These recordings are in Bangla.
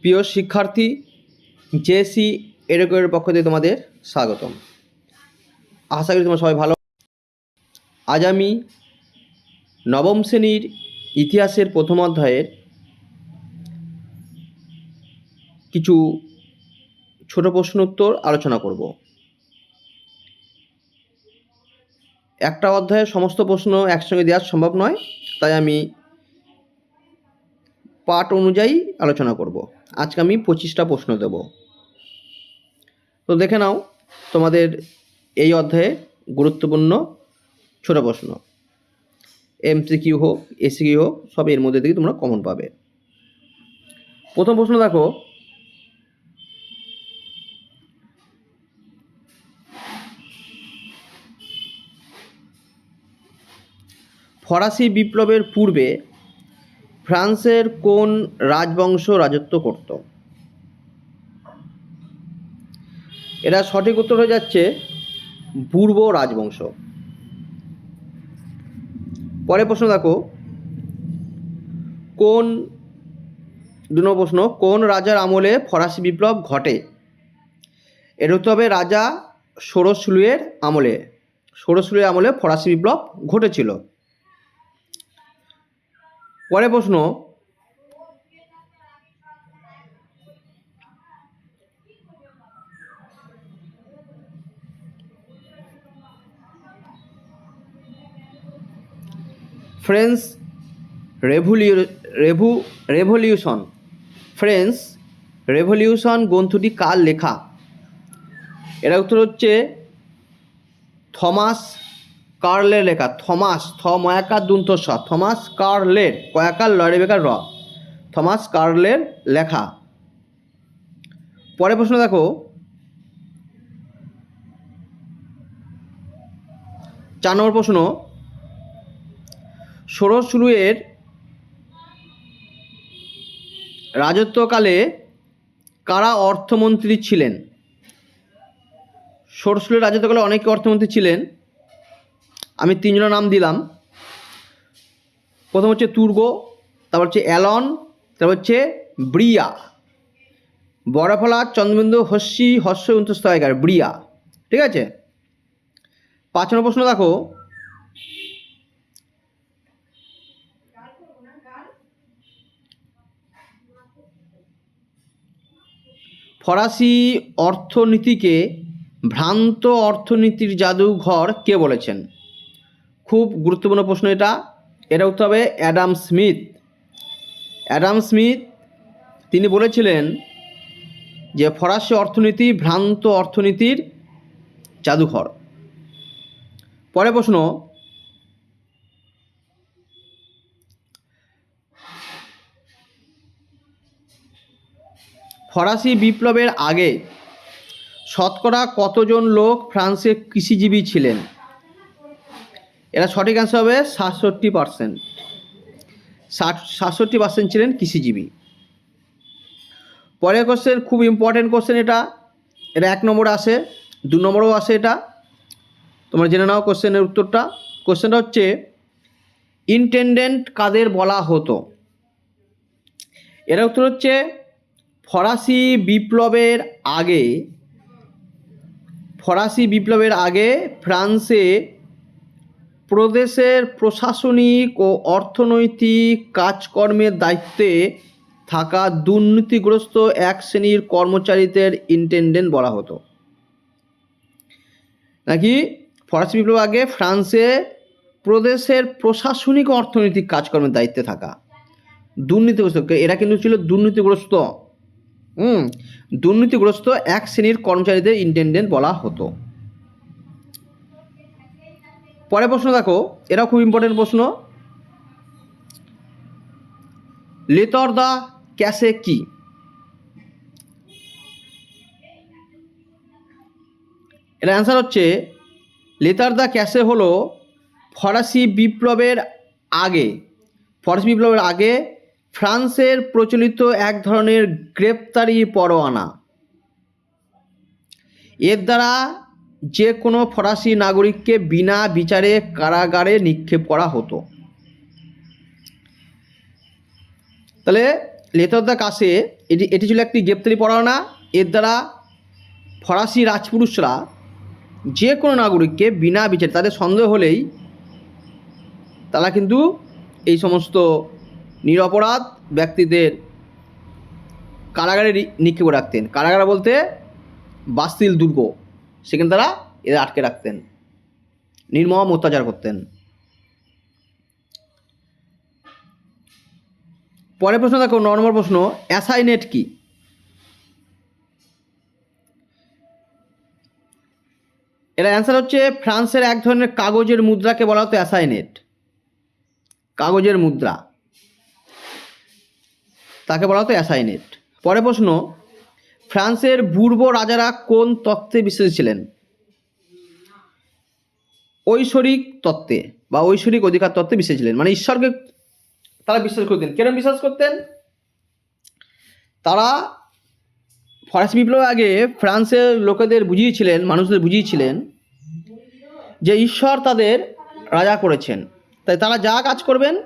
প্রিয় শিক্ষার্থী জেসি এডুকেটের পক্ষ থেকে তোমাদের স্বাগতম। আশা করি তোমরা সবাই ভালো আজ আমি নবম শ্রেণির ইতিহাসের প্রথম অধ্যায়ের কিছু ছোট প্রশ্ন উত্তর আলোচনা করব। একটা অধ্যায়ের সমস্ত প্রশ্ন একসঙ্গে দেওয়া সম্ভব নয়, তাই আমি পাঠ অনুযায়ী আলোচনা করব। আজকে আমি পঁচিশটা প্রশ্ন দেব। তো দেখে নাও তোমাদের এই অধ্যায়ে গুরুত্বপূর্ণ ছোট প্রশ্ন। এমসিকিউ হোক এসিকিউ হোক, সব এর মধ্যে থেকে তোমরা কমন পাবে। প্রথম প্রশ্ন দেখো। ফরাসি বিপ্লবের পূর্বে ফ্রান্সের কোন রাজবংশ রাজত্ব করত? এটা সঠিক উত্তর হয়ে যাচ্ছে পূর্ব রাজবংশ। পরের প্রশ্ন দেখো। কোন, দু নম্বর প্রশ্ন, কোন রাজার আমলে ফরাসি বিপ্লব ঘটে? এর উত্তর হবে রাজা ষোড়শুলুয়ের আমলে। ষোড়শুলুয়ের আমলে ফরাসি বিপ্লব ঘটেছিল। পরের প্রশ্ন ফ্রেঞ্চ রেভলিউ, রেভু, রেভলিউশন ফ্রেঞ্চ রেভলিউশন গ্রন্থটি কার লেখা? এর উত্তর হচ্ছে থমাস কার্লের লেখা, থমাস, থ ময়াকার দুন্তস্ব থমাস কার্লের কয়াকার লড়ে বেকার র, থমাস কার্লের লেখা। পরের প্রশ্ন দেখো, চার নম্বর প্রশ্ন ষোড়শুলুয়ের রাজত্বকালে কারা অর্থমন্ত্রী ছিলেন? ষোড়শুলের রাজত্বকালে অনেকে অর্থমন্ত্রী ছিলেন। আমি তিনজনের নাম দিলাম। প্রথম হচ্ছে তুর্গ, তারপর হচ্ছে অ্যালন, তারপর হচ্ছে ব্রিয়া। বড়ফলা, চন্দ্রবিন্দু, হস্যি, হস্য উন্তস্তয়কার ব্রিয়া। ঠিক আছে? পাঁচ নম্বর প্রশ্ন দেখো। ফরাসি অর্থনীতিকে ভ্রান্ত অর্থনীতির জাদুঘর কে বলেছেন? খুব গুরুত্বপূর্ণ প্রশ্ন এটা। এটা উত্তর হবে অ্যাডাম স্মিথ। অ্যাডাম স্মিথ, তিনি বলেছিলেন যে ফরাসি অর্থনীতি ভ্রান্ত অর্থনীতির জাদুঘর। পরে প্রশ্ন, ফরাসি বিপ্লবের আগে শতকরা কতজন লোক ফ্রান্সে কৃষিজীবী ছিলেন? এরা সঠিক অ্যান্সার হবে সাতষট্টি পার্সেন্ট ষাট সাতষট্টি পার্সেন্ট ছিলেন কৃষিজীবী। পরের কোশ্চেন খুব ইম্পর্টেন্ট কোশ্চেন এটা। এটা এক নম্বরে আসে, দু নম্বরেও আসে এটা। তোমরা জেনে নাও কোশ্চেনের উত্তরটা। কোশ্চেনটা হচ্ছে ইন্টেন্ডেন্ট কাদের বলা হতো? এর উত্তর হচ্ছে, ফরাসি বিপ্লবের আগে, ফরাসি বিপ্লবের আগে ফ্রান্সে প্রদেশের প্রশাসনিক ও অর্থনৈতিক কাজকর্মের দায়িত্বে থাকা দুর্নীতিগ্রস্ত এক শ্রেণির কর্মচারীদের ইন্টেন্ডেন্ট বলা হতো। নাকি? ফরাসি বিপ্লব আগে ফ্রান্সে প্রদেশের প্রশাসনিক ও অর্থনৈতিক কাজকর্মের দায়িত্বে থাকা দুর্নীতিগ্রস্ত এরা কিন্তু ছিল দুর্নীতিগ্রস্ত। হুম, দুর্নীতিগ্রস্ত এক শ্রেণির কর্মচারীদের ইন্টেন্ডেন্ট বলা হতো। পরের প্রশ্ন দেখো, এটাও খুব ইম্পর্টেন্ট প্রশ্ন। লেতর দা ক্যাসে কি? এর অ্যান্সার হচ্ছে, লেতার দা ক্যাসে হলো ফরাসি বিপ্লবের আগে। ফরাসি বিপ্লবের আগে ফ্রান্সের প্রচলিত এক ধরনের গ্রেপ্তারি পরোয়ানা। এর দ্বারা যে কোনো ফরাসি নাগরিককে বিনা বিচারে কারাগারে নিক্ষেপ করা হতো। তাহলে লেতরদা কাছে এটি এটি ছিল একটি গ্রেপ্তারি পরোয়ানা। এর দ্বারা ফরাসি রাজপুরুষরা যে কোনো নাগরিককে বিনা বিচারে, তাদের সন্দেহ হলেই তারা কিন্তু এই সমস্ত নিরপরাধ ব্যক্তিদের কারাগারে নিক্ষেপ রাখতেন। কারাগার বলতে বাস্তিল দুর্গ। সেখানে তারা এদের আটকে রাখতেন। নির্মম অত্যাচার করতেন। পরের প্রশ্ন দেখো নম্বর প্রশ্ন, অ্যাসাইনেট কি? এর অ্যান্সার হচ্ছে, ফ্রান্সের এক ধরনের কাগজের মুদ্রাকে বলা হতো অ্যাসাইনেট। কাগজের মুদ্রা। তাকে বলা হতো অ্যাসাইনেট। পরের প্রশ্ন ফ্রান্সের পূর্ব রাজারা কোন তত্ত্বে বিশ্বাসী ছিলেন? ঐশ্বরিক তত্ত্বে বা ঐশ্বরিক অধিকার তত্ত্বে বিশ্বাসী ছিলেন। মানে ঈশ্বরকে তারা বিশ্বাস করতেন। কেন বিশ্বাস করতেন? তারা ফরাসি বিপ্লবের আগে ফ্রান্সের লোকেদের বুঝিয়েছিলেন, মানুষদের বুঝিয়েছিলেন যে ঈশ্বর তাদের রাজা করেছেন। তাই তারা যা কাজ করবেন,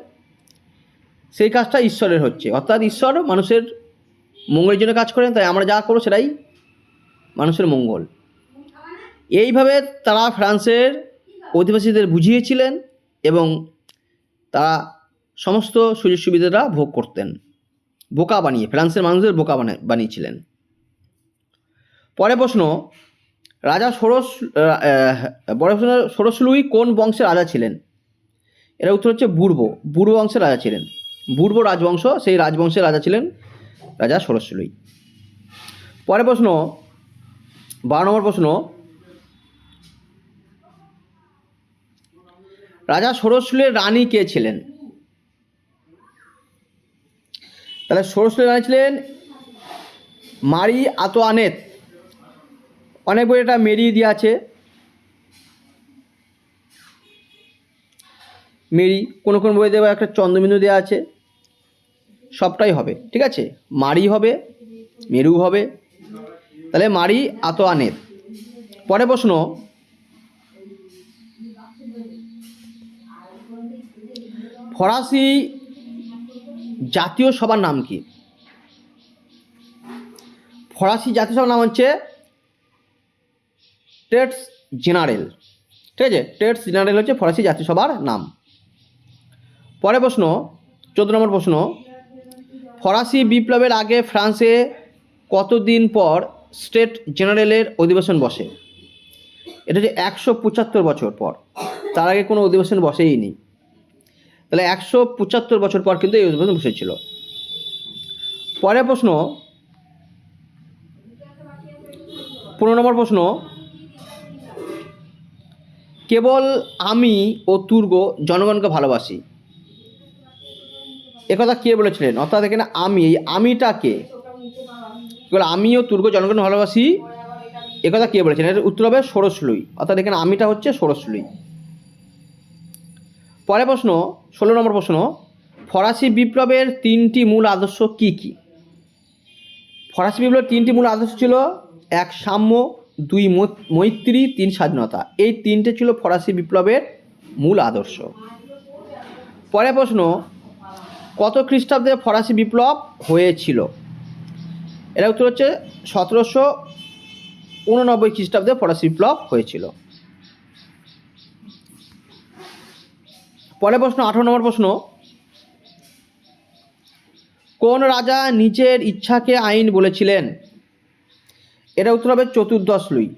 সেই কাজটা ঈশ্বরের হচ্ছে। অর্থাৎ ঈশ্বর মানুষের মঙ্গলের জন্য কাজ করেন, তাই আমরা যা করব সেটাই মানুষের মঙ্গল। এইভাবে তারা ফ্রান্সের অধিবাসীদের বুঝিয়েছিলেন এবং তারা সমস্ত সুযোগ সুবিধাটা ভোগ করতেন। বোকা বানিয়ে, ফ্রান্সের মানুষদের বোকা বানিয়ে, বানিয়েছিলেন। পরের প্রশ্ন, রাজা ষোড়শ পরের প্রশ্ন ষোড়শলুই কোন বংশের রাজা ছিলেন? এর উত্তর হচ্ছে বুর্ব। বুর্ব বংশের রাজা ছিলেন। বুর্ব রাজবংশ, সেই রাজবংশের রাজা ছিলেন রাজা ষোড়শলুই। পরের প্রশ্ন, বারো নম্বর প্রশ্ন, রাজা ষোড়শলুয়ের রানী কে ছিলেন? তাহলে ষোড়শলুয়ের রানী ছিলেন মারি আতোয়ানেত। অনেক বই এটা মেরি দিয়ে আছে। মেরি, কোনো কোনো বই দেওয়া একটা চন্দ্রবিন্দু দেওয়া আছে। সবটাই হবে, ঠিক আছে? মারি হবে, মেরু হবে। তাহলে মারি আতোয়ানেত পরে প্রশ্ন, ফরাসি জাতীয় সভার নাম কি? ফরাসি জাতীয় সভার নাম হচ্ছে টেটস জেনারেল। ঠিক আছে? টেটস জেনারেল হচ্ছে ফরাসি জাতীয় সভার নাম। পরে প্রশ্ন, চোদ্দ নম্বর প্রশ্ন ফরাসি বিপ্লবের আগে ফ্রান্সে কতদিন পর স্টেট জেনারেলের অধিবেশন বসে? এটা হচ্ছে একশো পঁচাত্তর বছর পর। তার আগে কোনো অধিবেশন বসেই নি তাহলে একশো পঁচাত্তর বছর পর কিন্তু এই অধিবেশন বসেছিল। পরের প্রশ্ন, পনেরো নম্বর প্রশ্ন, কেবল আমি ও তুর্গ জনগণকে ভালোবাসি। একথা কে বলেছিলেন? অর্থাৎ এখানে আমি, এই আমিটা কে? কেবল আমি ও তুর্গ জনগণ ভালোবাসি? একথা কে বলেছেন এর উত্তর হবে ষোড়শলুই। অর্থাৎ এখানে আমিটা হচ্ছে ষোড়শলুই। পরের প্রশ্ন, ষোলো নম্বর প্রশ্ন, ফরাসি বিপ্লবের তিনটি মূল আদর্শ কি কি? ফরাসি বিপ্লবের তিনটি মূল আদর্শ ছিল এক সাম্য, দুই মৈত্রী, তিন স্বাধীনতা। এই তিনটে ছিল ফরাসি বিপ্লবের মূল আদর্শ। পরের প্রশ্ন কত খ্রিস্টাব্দে ফরাসি বিপ্লব হয়েছিল? এর উত্তর হচ্ছে সতেরোশো উননব্বই খ্রিস্টাব্দে ফরাসি বিপ্লব হয়েছিল। পরের প্রশ্ন, আঠারো নম্বর প্রশ্ন। কোন রাজা নিজের ইচ্ছাকে আইন বলেছিলেন? এটা উত্তর হবে চতুর্দশ লুই।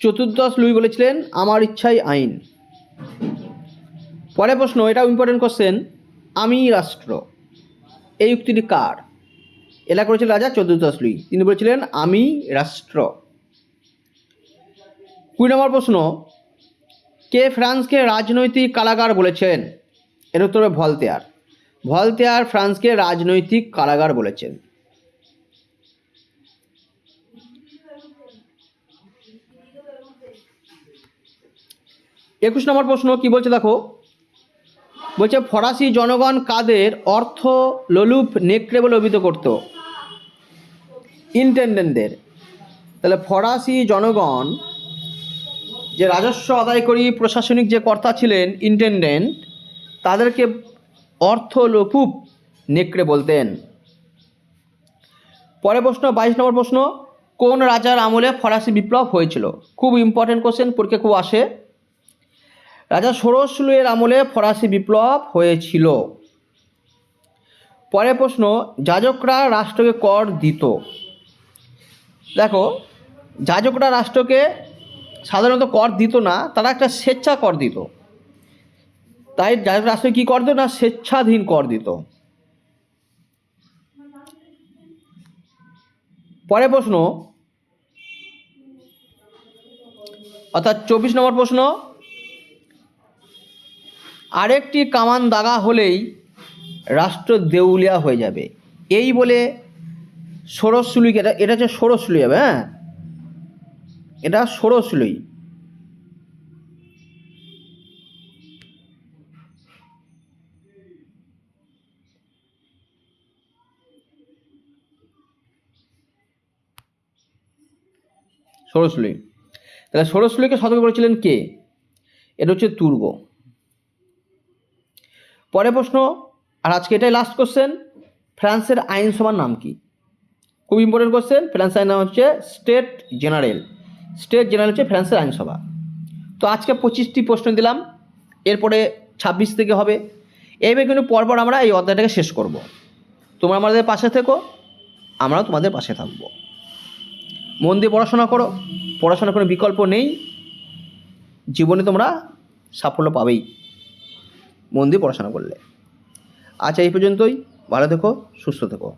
চতুর্দশ লুই বলেছিলেন, আমার ইচ্ছাই আইন। পরের প্রশ্ন এটাও ইম্পর্টেন্ট কোশ্চেন আমি রাষ্ট্র। এই উক্তিটি কার? এটা করেছিলেন রাজা চতুর্দশ তিনি বলেছিলেন, আমি রাষ্ট্র। কুড়ি নম্বর প্রশ্ন, কে ফ্রান্সকে রাজনৈতিক কারাগার বলেছেন? এর উত্তর হবে ভলতেয়ার। ভলতেয়ার ফ্রান্সকে রাজনৈতিক কারাগার বলেছেন। একুশ নম্বর প্রশ্ন কি বলছে দেখো? বলছে, ফরাসি জনগণ কাদের অর্থ লোলুপ নেকড়ে বলে অভিহিত করত? ইন্টেন্ডেন্টদের। তাহলে ফরাসি জনগণ যে রাজস্ব আদায় করি, প্রশাসনিক যে কর্তা ছিলেন ইন্টেন্ডেন্ট, তাদেরকে অর্থ লোপুপ নেকড়ে বলতেন। পরে প্রশ্ন, বাইশ নম্বর প্রশ্ন, কোন রাজার আমলে ফরাসি বিপ্লব হয়েছিল? খুব ইম্পর্টেন্ট কোশ্চেন পরীক্ষা খুব আসে। রাজা ষোড়শলুয়ের আমলে ফরাসি বিপ্লব হয়েছিল। পরের প্রশ্ন, যাজকরা রাষ্ট্রকে কর দিত? দেখো, যাজকরা রাষ্ট্রকে সাধারণত কর দিত না, তারা একটা স্বেচ্ছা কর দিত। তাই যাজক রাষ্ট্রকে কী কর দিত না? স্বেচ্ছাধীন কর দিত। পরের প্রশ্ন, অর্থাৎ চব্বিশ নম্বর প্রশ্ন আরেকটি কামান দাগা হলেই রাষ্ট্র দেউলিয়া হয়ে যাবে। এই বলে ষোড়শলুই এটা এটা হচ্ছে ষোড়শলুই হবে হ্যাঁ? এটা ষোড়শলুই। ষোড়শলুই। তাহলে ষোড়শলুইকে সতর্ক করেছিলেন কে? এটা হচ্ছে তুর্গ। পরের প্রশ্ন, আর আজকে এটাই লাস্ট কোশ্চেন ফ্রান্সের আইনসভার নাম কি? খুব ইম্পর্টেন্ট কোশ্চেন ফ্রান্সের নাম হচ্ছে স্টেট জেনারেল স্টেট জেনারেল হচ্ছে ফ্রান্সের আইনসভা তো আজকে পঁচিশটি প্রশ্ন দিলাম, এরপরে ছাব্বিশ থেকে হবে। এইভাবে কিন্তু পরপর আমরা এই অধ্যায়টাকে শেষ করব। তোমরা আমাদের পাশে থেকো, আমরাও তোমাদের পাশে থাকব। মন দিয়ে পড়াশোনা করো, পড়াশোনার কোনো বিকল্প নেই। জীবনে তোমরা সাফল্য পাবেই। মন দিয়ে পড়াশোনা করলে। আচ্ছা এই পর্যন্তই। ভালো থেকো সুস্থ থেকো।